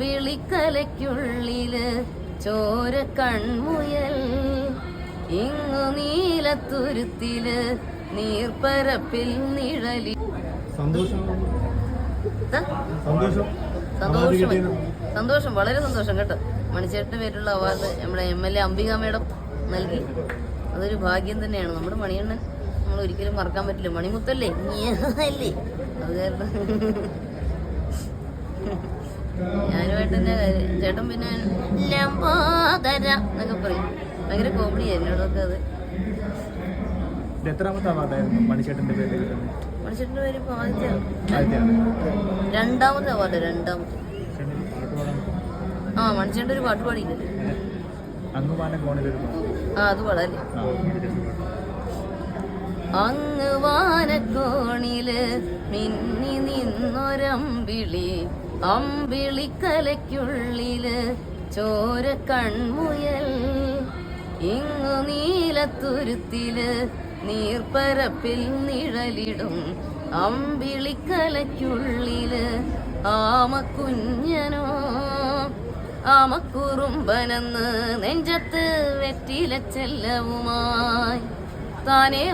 വിളിക്കലയ്ക്കുള്ളിൽ ചോര കൺമുയൽ. ഇങ്ങു നീലത്തുരുത്തിൽ നീർപ്പരപ്പിൽ നിഴലി. സന്തോഷം. സന്തോഷം. വളരെ സന്തോഷം കേട്ടോ. മണിച്ചേട്ടന് പേരുള്ള അവാർഡ് നമ്മുടെ M L A Ambika madam നൽകി. അതൊരു ഭാഗ്യം തന്നെയാണ്. നമ്മുടെ മണിയണ്ണൻ നമ്മൾ ഒരിക്കലും മറക്കാൻ പറ്റില്ല. മണിമുത്തല്ലേ? അല്ലേ? അത് കാരണം കാര്യം. ചേട്ടൻ പിന്നെ ലംബോദര എന്നൊക്കെ പറയും. ഭയങ്കര കോമഡി ആയിരുന്നു അതൊക്കെ അത്. ഇത് എത്രാമത്തെ അവാർഡായിരുന്നു മണിച്ചേട്ടന്റെ പേരിൽ? കിട്ടുന്നത് മണിച്ചേട്ടന്റെ പേര് ഇപ്പോൾ ആദ്യത്തെ രണ്ടാമത്തെ അവാർഡ് രണ്ടാമത്തെ. ആ മണിച്ചേട്ടൻ ഒരു പാട്ട് പാടിയില്ലേ ആ അത് അങ്ങ് മിന്നി നിന്നൊരമ്പിളി അമ്പിളിക്കലയ്ക്കുള്ളിൽ ചോര കൺമുയൽ. ഇങ്ങു നീലത്തുരുത്തിൽ നീർപ്പരപ്പിൽ നിഴലിടും. അമ്പിളിക്കലയ്ക്കുള്ളിൽ ആമക്കുഞ്ഞനോ. ആമക്കുറുമ്പനെന്ന് നെഞ്ചത്ത് വെറ്റില ചെല്ലവുമായി താനേ